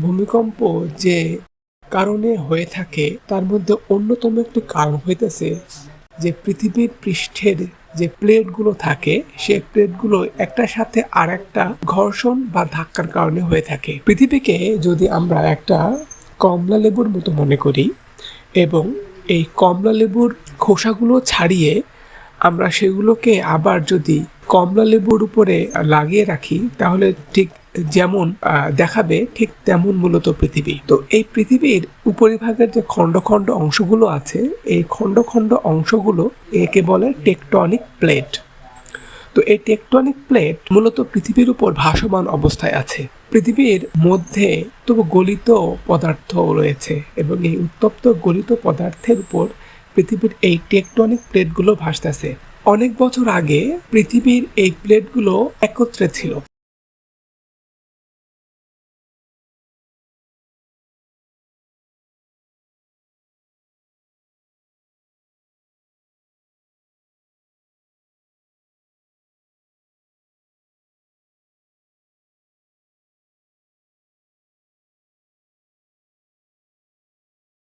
ভূমিকম্প যে কারণে হয়ে থাকে, তার মধ্যে অন্যতম একটি কারণ হইতেছে যে পৃথিবীর পৃষ্ঠের যে প্লেটগুলো থাকে সেই প্লেটগুলো একটার সাথে আর একটা ঘর্ষণ বা ধাক্কার কারণে হয়ে থাকে। পৃথিবীকে যদি আমরা একটা কমলা লেবুর মতো মনে করি এবং এই কমলা লেবুর খোসাগুলো ছাড়িয়ে আমরা সেগুলোকে আবার যদি কমলা লেবুর উপরে লাগিয়ে রাখি, তাহলে ঠিক যেমন দেখাবে ঠিক তেমন মূলত পৃথিবী। তো এই পৃথিবীর উপরিভাগের যে খণ্ড খণ্ড অংশগুলো আছে, এই খণ্ড খণ্ড অংশগুলো একে বলে টেকটনিক প্লেট। তো এই টেকটনিক প্লেট মূলত পৃথিবীর উপর ভাসমান অবস্থায় আছে। পৃথিবীর মধ্যে তবু গলিত পদার্থ রয়েছে এবং এই উত্তপ্ত গলিত পদার্থের উপর পৃথিবীর এই টেকটনিক প্লেটগুলো ভাসতেছে। অনেক বছর আগে পৃথিবীর এই প্লেটগুলো একত্রে ছিল।